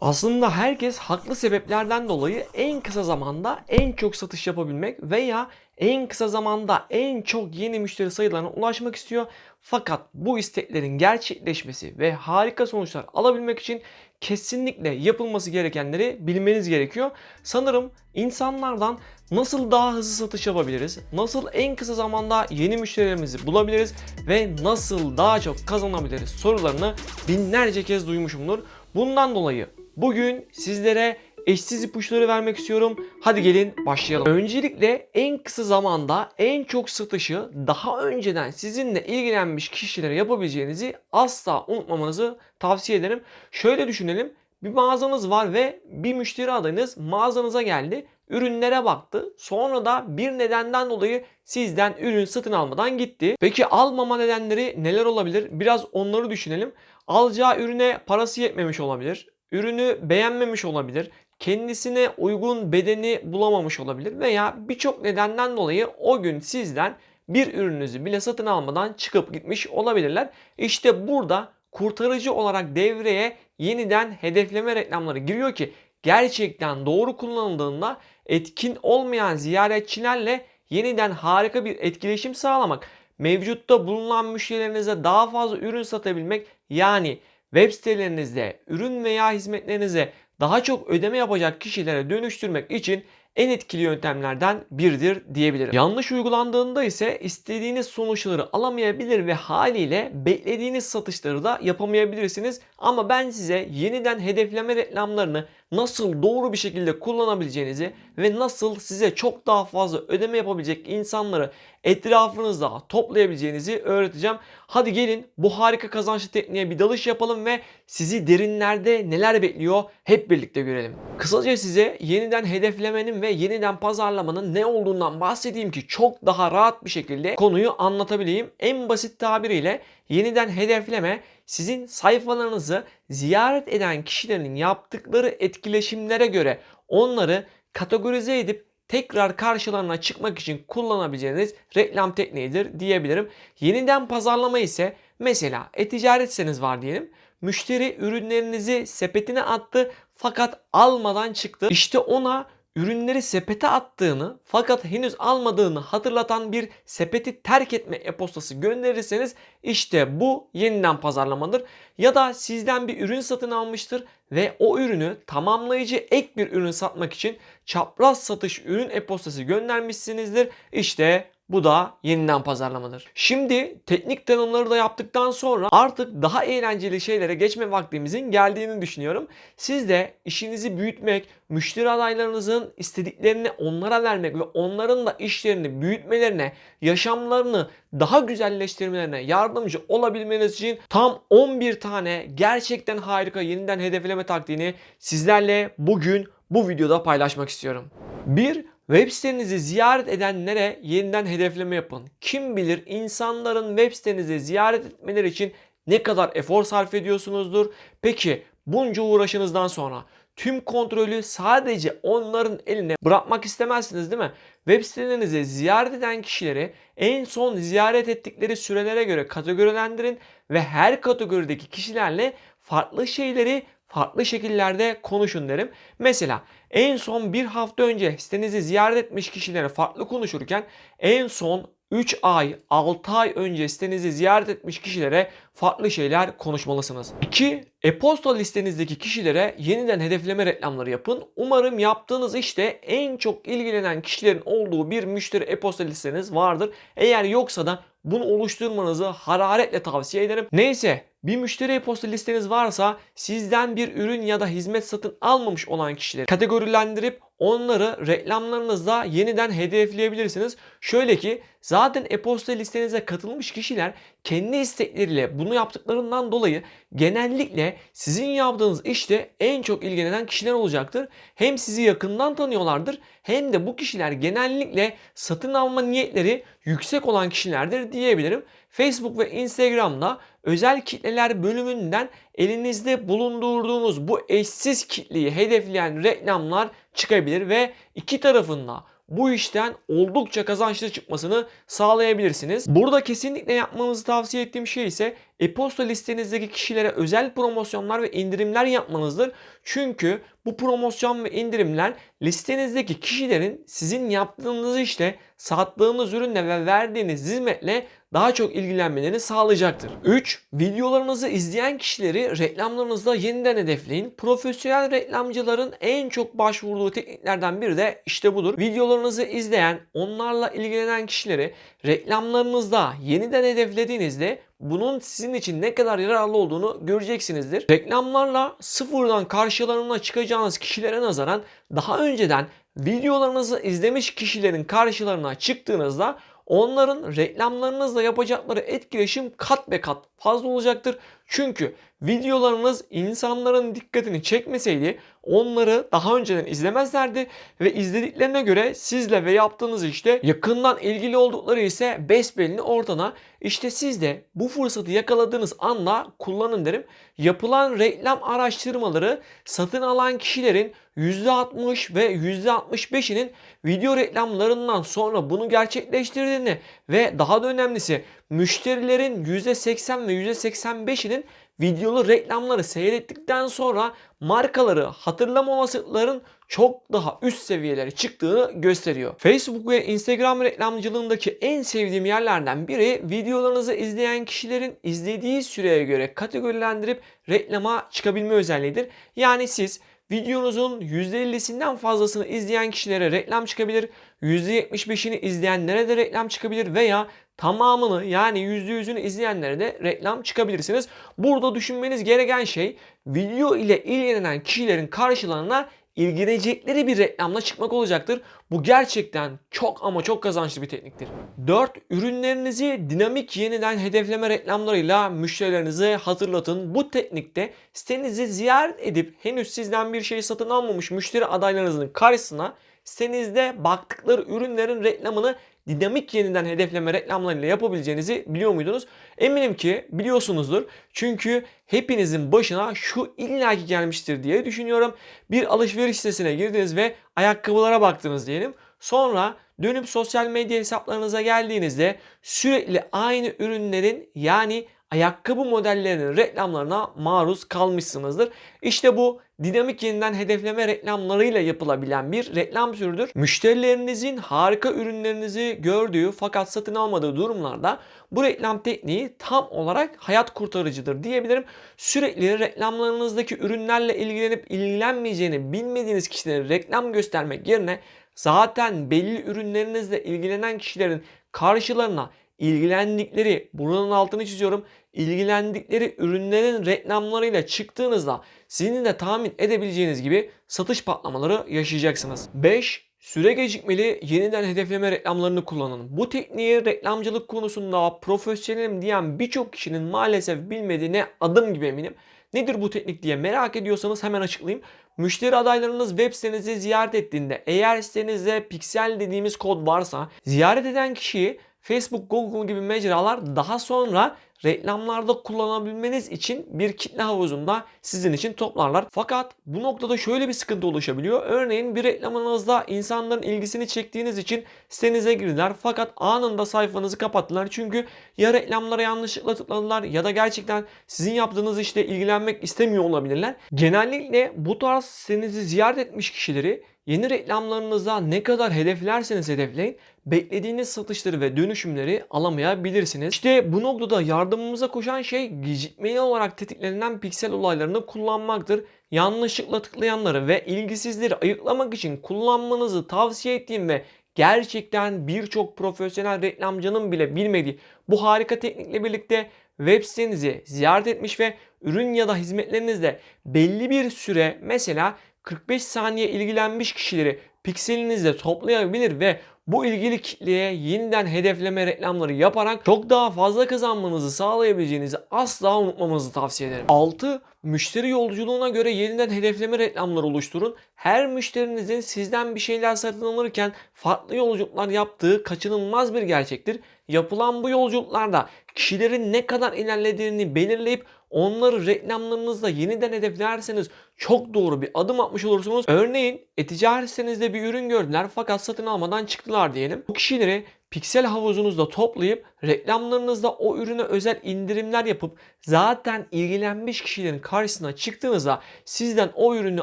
Aslında herkes haklı sebeplerden dolayı en kısa zamanda en çok satış yapabilmek veya en kısa zamanda en çok yeni müşteri sayılarına ulaşmak istiyor. Fakat bu isteklerin gerçekleşmesi ve harika sonuçlar alabilmek için kesinlikle yapılması gerekenleri bilmeniz gerekiyor. Sanırım insanlardan nasıl daha hızlı satış yapabiliriz, nasıl en kısa zamanda yeni müşterilerimizi bulabiliriz ve nasıl daha çok kazanabiliriz sorularını binlerce kez duymuşumdur. Bundan dolayı bugün sizlere eşsiz ipuçları vermek istiyorum. Hadi gelin başlayalım. Öncelikle en kısa zamanda en çok satışı daha önceden sizinle ilgilenmiş kişilere yapabileceğinizi asla unutmamanızı tavsiye ederim. Şöyle düşünelim. Bir mağazanız var ve bir müşteri adayınız mağazanıza geldi. Ürünlere baktı. Sonra da bir nedenden dolayı sizden ürün satın almadan gitti. Peki almama nedenleri neler olabilir? Biraz onları düşünelim. Alacağı ürüne parası yetmemiş olabilir. Ürünü beğenmemiş olabilir. Kendisine uygun bedeni bulamamış olabilir veya birçok nedenden dolayı o gün sizden bir ürününüzü bile satın almadan çıkıp gitmiş olabilirler. İşte burada kurtarıcı olarak devreye yeniden hedefleme reklamları giriyor ki gerçekten doğru kullanıldığında etkin olmayan ziyaretçilerle yeniden harika bir etkileşim sağlamak, mevcutta bulunan müşterilerinize daha fazla ürün satabilmek yani web sitelerinizde ürün veya hizmetlerinize daha çok ödeme yapacak kişilere dönüştürmek için en etkili yöntemlerden biridir diyebilirim. Yanlış uygulandığında ise istediğiniz sonuçları alamayabilir ve haliyle beklediğiniz satışları da yapamayabilirsiniz. Ama ben size yeniden hedefleme reklamlarını nasıl doğru bir şekilde kullanabileceğinizi ve nasıl size çok daha fazla ödeme yapabilecek insanları etrafınızda toplayabileceğinizi öğreteceğim. Hadi gelin bu harika kazançlı tekniğe bir dalış yapalım ve sizi derinlerde neler bekliyor hep birlikte görelim. Kısaca size yeniden hedeflemenin ve yeniden pazarlamanın ne olduğundan bahsedeyim ki çok daha rahat bir şekilde konuyu anlatabileyim. En basit tabiriyle yeniden hedefleme sizin sayfalarınızı ziyaret eden kişilerin yaptıkları etkileşimlere göre onları kategorize edip tekrar karşılarına çıkmak için kullanabileceğiniz reklam tekniğidir diyebilirim. Yeniden pazarlama ise mesela e-ticaret var diyelim. Müşteri ürünlerinizi sepetine attı fakat almadan çıktı. İşte ona ürünleri sepete attığını fakat henüz almadığını hatırlatan bir sepeti terk etme e-postası gönderirseniz işte bu yeniden pazarlamadır. Ya da sizden bir ürün satın almıştır ve o ürünü tamamlayıcı ek bir ürün satmak için çapraz satış ürün e-postası göndermişsinizdir. İşte bu da yeniden pazarlamadır. Şimdi teknik tanımları da yaptıktan sonra artık daha eğlenceli şeylere geçme vaktimizin geldiğini düşünüyorum. Siz de işinizi büyütmek, müşteri adaylarınızın istediklerini onlara vermek ve onların da işlerini büyütmelerine, yaşamlarını daha güzelleştirmelerine yardımcı olabilmeniz için tam 11 tane gerçekten harika yeniden hedefleme taktiğini sizlerle bugün bu videoda paylaşmak istiyorum. 1. Web sitenizi ziyaret edenlere yeniden hedefleme yapın. Kim bilir insanların web sitenizi ziyaret etmeleri için ne kadar efor sarf ediyorsunuzdur. Peki bunca uğraşınızdan sonra tüm kontrolü sadece onların eline bırakmak istemezsiniz değil mi? Web sitelerinizi ziyaret eden kişileri en son ziyaret ettikleri sürelere göre kategorilendirin ve her kategorideki kişilerle farklı şeyleri farklı şekillerde konuşun derim. Mesela en son bir hafta önce sitenizi ziyaret etmiş kişilere farklı konuşurken en son 3 ay, 6 ay önce sitenizi ziyaret etmiş kişilere farklı şeyler konuşmalısınız. 2. E-posta listenizdeki kişilere yeniden hedefleme reklamları yapın. Umarım yaptığınız işte en çok ilgilenen kişilerin olduğu bir müşteri e-posta listeniz vardır. Eğer yoksa da bunu oluşturmanızı hararetle tavsiye ederim. Neyse bir müşteri e-posta listeniz varsa sizden bir ürün ya da hizmet satın almamış olan kişileri kategorilendirip onları reklamlarınızda yeniden hedefleyebilirsiniz. Şöyle ki zaten e-posta listenize katılmış kişiler kendi istekleriyle bunu yaptıklarından dolayı genellikle sizin yaptığınız işte en çok ilgilenen kişiler olacaktır. Hem sizi yakından tanıyorlardır hem de bu kişiler genellikle satın alma niyetleri yüksek olan kişilerdir diyebilirim. Facebook ve Instagram'da özel kitleler bölümünden elinizde bulundurduğunuz bu eşsiz kitleyi hedefleyen reklamlar çıkabilir ve iki tarafında bu işten oldukça kazançlı çıkmasını sağlayabilirsiniz. Burada kesinlikle yapmanızı tavsiye ettiğim şey ise e-posta listenizdeki kişilere özel promosyonlar ve indirimler yapmanızdır. Çünkü bu promosyon ve indirimler listenizdeki kişilerin sizin yaptığınız işte sattığınız ürünle ve verdiğiniz hizmetle daha çok ilgilenmelerini sağlayacaktır. 3. Videolarınızı izleyen kişileri reklamlarınızda yeniden hedefleyin. Profesyonel reklamcıların en çok başvurduğu tekniklerden biri de işte budur. Videolarınızı izleyen, onlarla ilgilenen kişileri reklamlarınızda yeniden hedeflediğinizde bunun sizin için ne kadar yararlı olduğunu göreceksinizdir. Reklamlarla sıfırdan karşılarına çıkacağınız kişilere nazaran daha önceden videolarınızı izlemiş kişilerin karşılarına çıktığınızda onların reklamlarınızla yapacakları etkileşim kat be kat fazla olacaktır. Çünkü videolarınız insanların dikkatini çekmeseydi onları daha önceden izlemezlerdi ve izlediklerine göre sizle ve yaptığınız işte yakından ilgili oldukları ise besbelli ortana. İşte siz de bu fırsatı yakaladığınız anla kullanın derim. Yapılan reklam araştırmaları satın alan kişilerin %60 ve %65'inin video reklamlarından sonra bunu gerçekleştirdiğini ve daha da önemlisi müşterilerin %80 ve %85'inin videolu reklamları seyrettikten sonra markaları hatırlama olasılıkların çok daha üst seviyelere çıktığını gösteriyor. Facebook ve Instagram reklamcılığındaki en sevdiğim yerlerden biri videolarınızı izleyen kişilerin izlediği süreye göre kategorilendirip reklama çıkabilme özelliğidir. Yani siz videonuzun %50'sinden fazlasını izleyen kişilere reklam çıkabilir, %75'ini izleyenlere de reklam çıkabilir veya tamamını yani %100'ünü izleyenlere de reklam çıkabilirsiniz. Burada düşünmeniz gereken şey video ile ilgilenen kişilerin karşılarına ilgilenecekleri bir reklamla çıkmak olacaktır. Bu gerçekten çok ama çok kazançlı bir tekniktir. 4. Ürünlerinizi dinamik yeniden hedefleme reklamlarıyla müşterilerinize hatırlatın. Bu teknikte sitenizi ziyaret edip henüz sizden bir şey satın almamış müşteri adaylarınızın karşısına sitenizde baktıkları ürünlerin reklamını dinamik yeniden hedefleme reklamlarıyla yapabileceğinizi biliyor muydunuz? Eminim ki biliyorsunuzdur. Çünkü hepinizin başına şu illaki gelmiştir diye düşünüyorum. Bir alışveriş sitesine girdiniz ve ayakkabılara baktınız diyelim. Sonra dönüp sosyal medya hesaplarınıza geldiğinizde sürekli aynı ürünlerin yani ayakkabı modellerinin reklamlarına maruz kalmışsınızdır. İşte bu dinamik yeniden hedefleme reklamlarıyla yapılabilen bir reklam türüdür. Müşterilerinizin harika ürünlerinizi gördüğü fakat satın almadığı durumlarda bu reklam tekniği tam olarak hayat kurtarıcıdır diyebilirim. Sürekli reklamlarınızdaki ürünlerle ilgilenip ilgilenmeyeceğini bilmediğiniz kişilere reklam göstermek yerine zaten belli ürünlerinizle ilgilenen kişilerin karşılarına ilgilendikleri, buranın altını çiziyorum, ilgilendikleri ürünlerin reklamlarıyla çıktığınızda sizin de tahmin edebileceğiniz gibi satış patlamaları yaşayacaksınız. 5. Süre gecikmeli yeniden hedefleme reklamlarını kullanın. Bu tekniği reklamcılık konusunda profesyonelim diyen birçok kişinin maalesef bilmediğine adım gibi eminim. Nedir bu teknik diye merak ediyorsanız hemen açıklayayım. Müşteri adaylarınız web sitenizi ziyaret ettiğinde eğer sitenizde piksel dediğimiz kod varsa ziyaret eden kişiyi Facebook, Google gibi mecralar daha sonra reklamlarda kullanabilmeniz için bir kitle havuzunda sizin için toplarlar. Fakat bu noktada şöyle bir sıkıntı oluşabiliyor. Örneğin bir reklamınızda insanların ilgisini çektiğiniz için sitenize girdiler fakat anında sayfanızı kapattılar. Çünkü ya reklamlara yanlışlıkla tıkladılar ya da gerçekten sizin yaptığınız işte ilgilenmek istemiyor olabilirler. Genellikle bu tarz sitenizi ziyaret etmiş kişileri yeni reklamlarınıza ne kadar hedeflerseniz hedefleyin beklediğiniz satışları ve dönüşümleri alamayabilirsiniz. İşte bu noktada yardımımıza koşan şey gecikmeli olarak tetiklenen piksel olaylarını kullanmaktır. Yanlışlıkla tıklayanları ve ilgisizleri ayıklamak için kullanmanızı tavsiye ettiğim ve gerçekten birçok profesyonel reklamcının bile bilmediği bu harika teknikle birlikte web sitenizi ziyaret etmiş ve ürün ya da hizmetlerinizde belli bir süre mesela 45 saniye ilgilenmiş kişileri pikselinizde toplayabilir ve bu ilgili kitleye yeniden hedefleme reklamları yaparak çok daha fazla kazanmanızı sağlayabileceğinizi asla unutmamanızı tavsiye ederim. 6. Müşteri yolculuğuna göre yeniden hedefleme reklamları oluşturun. Her müşterinizin sizden bir şeyler satın alırken farklı yolculuklar yaptığı kaçınılmaz bir gerçektir. Yapılan bu yolculuklarda kişilerin ne kadar ilerlediğini belirleyip onları reklamlarınızda yeniden hedeflerseniz çok doğru bir adım atmış olursunuz. Örneğin e-ticaret sitenizde bir ürün gördüler fakat satın almadan çıktılar diyelim. Bu kişileri piksel havuzunuzda toplayıp reklamlarınızda o ürüne özel indirimler yapıp zaten ilgilenmiş kişilerin karşısına çıktığınızda sizden o ürünü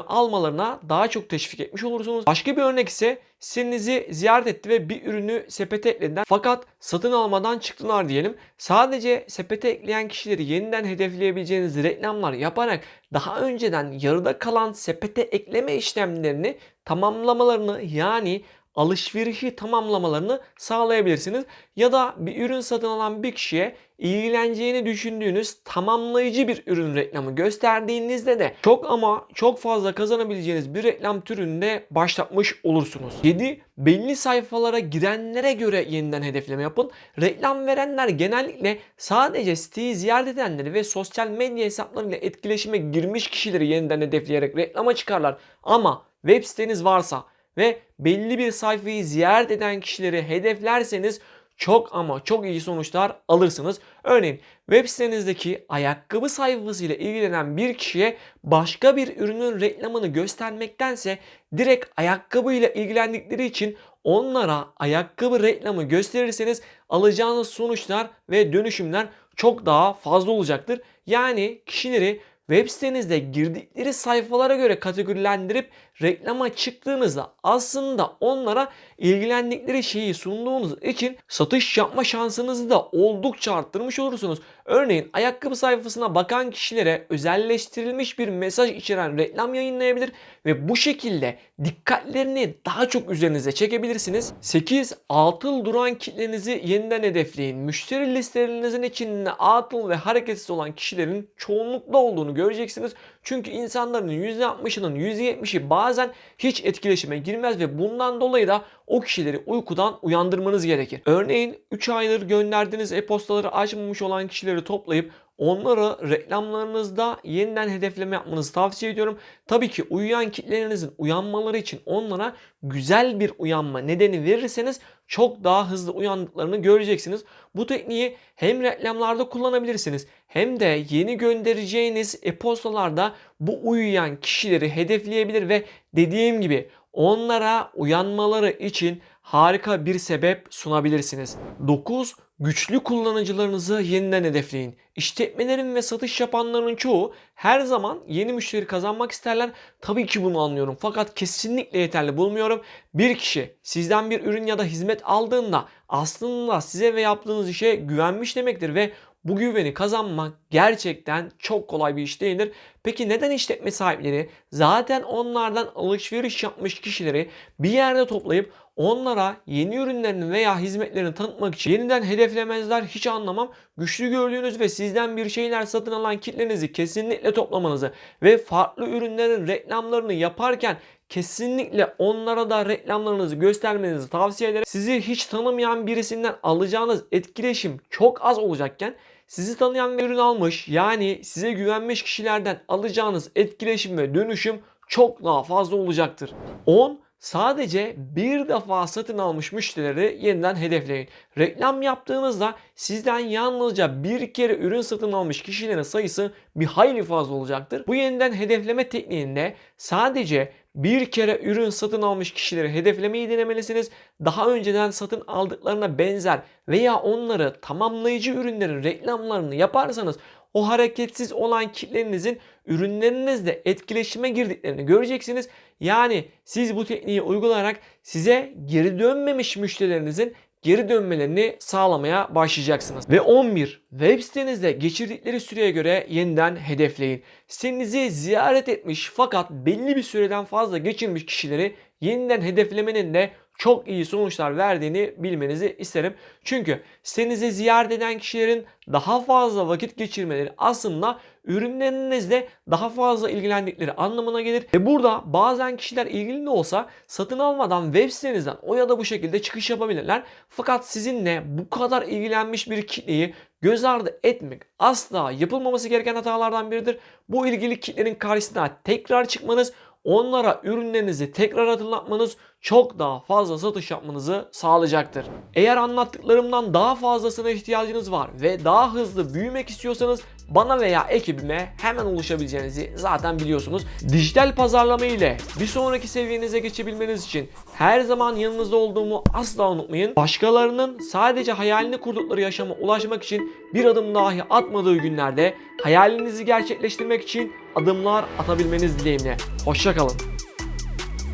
almalarına daha çok teşvik etmiş olursunuz. Başka bir örnek ise sitenizi ziyaret etti ve bir ürünü sepete eklediler. Fakat satın almadan çıktılar diyelim. Sadece sepete ekleyen kişileri yeniden hedefleyebileceğiniz reklamlar yaparak daha önceden yarıda kalan sepete ekleme işlemlerini tamamlamalarını yani alışverişi tamamlamalarını sağlayabilirsiniz. Ya da bir ürün satın alan bir kişiye ilgileneceğini düşündüğünüz tamamlayıcı bir ürün reklamı gösterdiğinizde de çok ama çok fazla kazanabileceğiniz bir reklam türünde başlatmış olursunuz. 7. Belli sayfalara girenlere göre yeniden hedefleme yapın. Reklam verenler genellikle sadece siteyi ziyaret edenleri ve sosyal medya hesaplarıyla etkileşime girmiş kişileri yeniden hedefleyerek reklama çıkarlar. Ama web siteniz varsa ve belli bir sayfayı ziyaret eden kişileri hedeflerseniz çok ama çok iyi sonuçlar alırsınız. Örneğin web sitenizdeki ayakkabı sayfasıyla ilgilenen bir kişiye başka bir ürünün reklamını göstermektense direkt ayakkabı ile ilgilendikleri için onlara ayakkabı reklamı gösterirseniz alacağınız sonuçlar ve dönüşümler çok daha fazla olacaktır. Yani kişileri web sitenizde girdikleri sayfalara göre kategorilendirip reklama çıktığınızda aslında onlara ilgilendikleri şeyi sunduğunuz için satış yapma şansınızı da oldukça arttırmış olursunuz. Örneğin ayakkabı sayfasına bakan kişilere özelleştirilmiş bir mesaj içeren reklam yayınlayabilir ve bu şekilde dikkatlerini daha çok üzerinize çekebilirsiniz. 8. Atıl duran kitlenizi yeniden hedefleyin. Müşteri listelerinizin içinde atıl ve hareketsiz olan kişilerin çoğunlukla olduğunu göreceksiniz. Çünkü insanların %60'ının %70'i bazen hiç etkileşime girmez ve bundan dolayı da o kişileri uykudan uyandırmanız gerekir. Örneğin 3 aydır gönderdiğiniz e-postaları açmamış olan kişileri toplayıp onları reklamlarınızda yeniden hedefleme yapmanızı tavsiye ediyorum. Tabii ki uyuyan kitlelerinizin uyanmaları için onlara güzel bir uyanma nedeni verirseniz çok daha hızlı uyandıklarını göreceksiniz. Bu tekniği hem reklamlarda kullanabilirsiniz hem de yeni göndereceğiniz e-postalarda bu uyuyan kişileri hedefleyebilir ve dediğim gibi onlara uyanmaları için harika bir sebep sunabilirsiniz. 9. Güçlü kullanıcılarınızı yeniden hedefleyin. İşletmelerin ve satış yapanların çoğu her zaman yeni müşteri kazanmak isterler. Tabii ki bunu anlıyorum fakat kesinlikle yeterli bulmuyorum. Bir kişi sizden bir ürün ya da hizmet aldığında aslında size ve yaptığınız işe güvenmiş demektir ve bu güveni kazanmak gerçekten çok kolay bir iş değildir. Peki neden işletme sahipleri zaten onlardan alışveriş yapmış kişileri bir yerde toplayıp onlara yeni ürünlerini veya hizmetlerini tanıtmak için yeniden hedeflemezler hiç anlamam. Güçlü gördüğünüz ve sizden bir şeyler satın alan kitlenizi kesinlikle toplamanızı ve farklı ürünlerin reklamlarını yaparken kesinlikle onlara da reklamlarınızı göstermenizi tavsiye ederim. Sizi hiç tanımayan birisinden alacağınız etkileşim çok az olacakken sizi tanıyan bir ürün almış yani size güvenmiş kişilerden alacağınız etkileşim ve dönüşüm çok daha fazla olacaktır. 10 Sadece bir defa satın almış müşterileri yeniden hedefleyin. Reklam yaptığınızda sizden yalnızca bir kere ürün satın almış kişilerin sayısı bir hayli fazla olacaktır. Bu yeniden hedefleme tekniğinde sadece bir kere ürün satın almış kişileri hedeflemeyi denemelisiniz. Daha önceden satın aldıklarına benzer veya onları tamamlayıcı ürünlerin reklamlarını yaparsanız o hareketsiz olan kitlerinizin ürünlerinizle etkileşime girdiklerini göreceksiniz. Yani siz bu tekniği uygulayarak size geri dönmemiş müşterilerinizin geri dönmelerini sağlamaya başlayacaksınız. Ve 11. Web sitenizde geçirdikleri süreye göre yeniden hedefleyin. Sitenizi ziyaret etmiş fakat belli bir süreden fazla geçirmiş kişileri yeniden hedeflemenin de çok iyi sonuçlar verdiğini bilmenizi isterim. Çünkü sitenizi ziyaret eden kişilerin daha fazla vakit geçirmeleri aslında ürünlerinizle daha fazla ilgilendikleri anlamına gelir. Ve burada bazen kişiler ilgili de olsa satın almadan web sitenizden o ya da bu şekilde çıkış yapabilirler. Fakat sizinle bu kadar ilgilenmiş bir kitleyi göz ardı etmek asla yapılmaması gereken hatalardan biridir. Bu ilgili kitlerin karşısına tekrar çıkmanız onlara ürünlerinizi tekrar hatırlatmanız çok daha fazla satış yapmanızı sağlayacaktır. Eğer anlattıklarımdan daha fazlasına ihtiyacınız var ve daha hızlı büyümek istiyorsanız bana veya ekibime hemen ulaşabileceğinizi zaten biliyorsunuz. Dijital pazarlama ile bir sonraki seviyenize geçebilmeniz için her zaman yanınızda olduğumu asla unutmayın. Başkalarının sadece hayalini kurdukları yaşama ulaşmak için bir adım dahi atmadığı günlerde hayalinizi gerçekleştirmek için adımlar atabilmeniz dileğimle. Hoşçakalın.